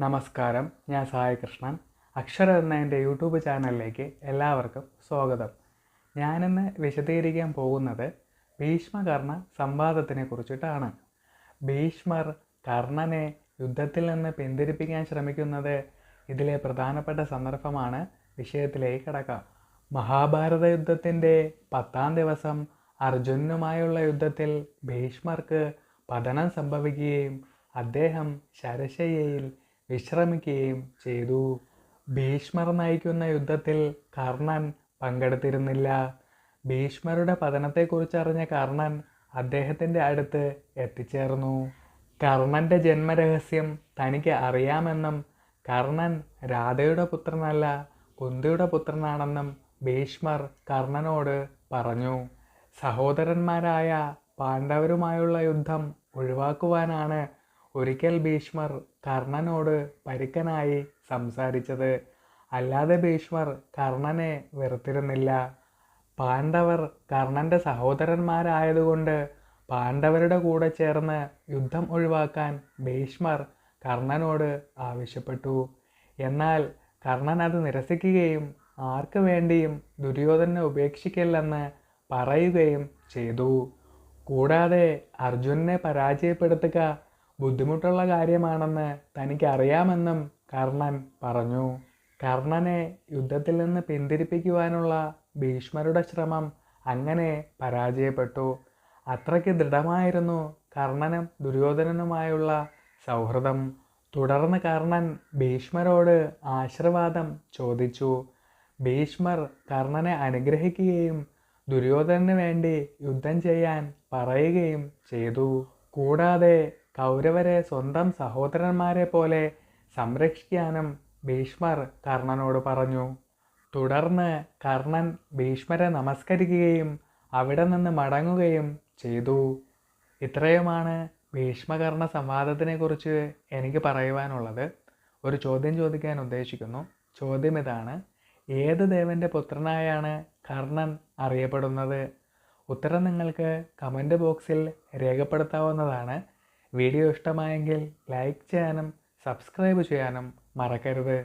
നമസ്കാരം. ഞാൻ സായ കൃഷ്ണൻ. അക്ഷര എന്ന എന്റെ യൂട്യൂബ് ചാനലിലേക്ക് എല്ലാവർക്കും സ്വാഗതം. ഞാനിന്ന് വിശദീകരിക്കാൻ പോകുന്നത് ഭീഷ്മകർണ സംവാദത്തിനെ കുറിച്ചിട്ടാണ്. ഭീഷ്മർ കർണനെ യുദ്ധത്തിൽ നിന്ന് പിന്തിരിപ്പിക്കാൻ ശ്രമിക്കുന്നത് ഇതിലെ പ്രധാനപ്പെട്ട സന്ദർഭമാണ് വിഷയത്തിലേക്ക് കടക്കാം. മഹാഭാരത യുദ്ധത്തിന്റെ പത്താം ദിവസം അർജുനുമായുള്ള യുദ്ധത്തിൽ ഭീഷ്മർക്ക് പതനം സംഭവിക്കുകയും അദ്ദേഹം ശരശയ്യയിൽ വിശ്രമിക്കുകയും ചെയ്തു. ഭീഷ്മർ നയിക്കുന്ന യുദ്ധത്തിൽ കർണൻ പങ്കെടുത്തിരുന്നില്ല. ഭീഷ്മരുടെ പതനത്തെക്കുറിച്ചറിഞ്ഞ കർണൻ അദ്ദേഹത്തിന്റെ അടുത്ത് എത്തിച്ചേർന്നു. കർണന്റെ ജന്മരഹസ്യം തനിക്ക് അറിയാമെന്നും കർണൻ രാധയുടെ പുത്രനല്ല കുന്തിയുടെ പുത്രനാണെന്നും ഭീഷ്മർ കർണനോട് പറഞ്ഞു. സഹോദരന്മാരായ പാണ്ഡവരുമായുള്ള യുദ്ധം ഒഴിവാക്കുവാനാണ് ഒരിക്കൽ ഭീഷ്മർ കർണനോട് പരുക്കനായി സംസാരിച്ചത്. അല്ലാതെ ഭീഷ്മർ കർണനെ വെറുത്തിരുന്നില്ല. പാണ്ഡവർ കർണന്റെ സഹോദരന്മാരായതുകൊണ്ട് പാണ്ഡവരുടെ കൂടെ ചേർന്ന് യുദ്ധം ഒഴിവാക്കാൻ ഭീഷ്മർ കർണനോട് ആവശ്യപ്പെട്ടു. എന്നാൽ കർണൻ അത് നിരസിക്കുകയും ആർക്ക് വേണ്ടിയും ദുര്യോധനെ ഉപേക്ഷിക്കില്ലെന്ന് പറയുകയും ചെയ്തു. കൂടാതെ അർജുനെ പരാജയപ്പെടുത്തുക ബുദ്ധിമുട്ടുള്ള കാര്യമാണെന്ന് തനിക്കറിയാമെന്നും കർണൻ പറഞ്ഞു. കർണനെ യുദ്ധത്തിൽ നിന്ന് പിന്തിരിപ്പിക്കുവാനുള്ള ഭീഷ്മരുടെ ശ്രമം അങ്ങനെ പരാജയപ്പെട്ടു. അത്രയ്ക്ക് ദൃഢമായിരുന്നു കർണനും ദുര്യോധനനുമായുള്ള സൗഹൃദം. തുടർന്ന് കർണൻ ഭീഷ്മരോട് ആശീർവാദം ചോദിച്ചു. ഭീഷ്മർ കർണനെ അനുഗ്രഹിക്കുകയും ദുര്യോധനന് വേണ്ടി യുദ്ധം ചെയ്യാൻ പറയുകയും ചെയ്തു. കൂടാതെ കൗരവരെ സ്വന്തം സഹോദരന്മാരെ പോലെ സംരക്ഷിക്കാനും ഭീഷ്മർ കർണനോട് പറഞ്ഞു. തുടർന്ന് കർണൻ ഭീഷ്മരെ നമസ്കരിക്കുകയും അവിടെ നിന്ന് മടങ്ങുകയും ചെയ്തു. ഇത്രയുമാണ് ഭീഷ്മകർണ സംവാദത്തിനെക്കുറിച്ച് എനിക്ക് പറയുവാനുള്ളത്. ഒരു ചോദ്യം ചോദിക്കാൻ ഉദ്ദേശിക്കുന്നു. ചോദ്യം ഇതാണ്. ഏത് ദേവന്റെ പുത്രനായാണ് കർണൻ അറിയപ്പെടുന്നത്? ഉത്തരം നിങ്ങൾക്ക് കമന്റ് ബോക്സിൽ രേഖപ്പെടുത്താവുന്നതാണ്. വീഡിയോ ഇഷ്ടമായെങ്കിൽ ലൈക്ക് ചെയ്യാനും സബ്സ്ക്രൈബ് ചെയ്യാനും മറക്കരുത്.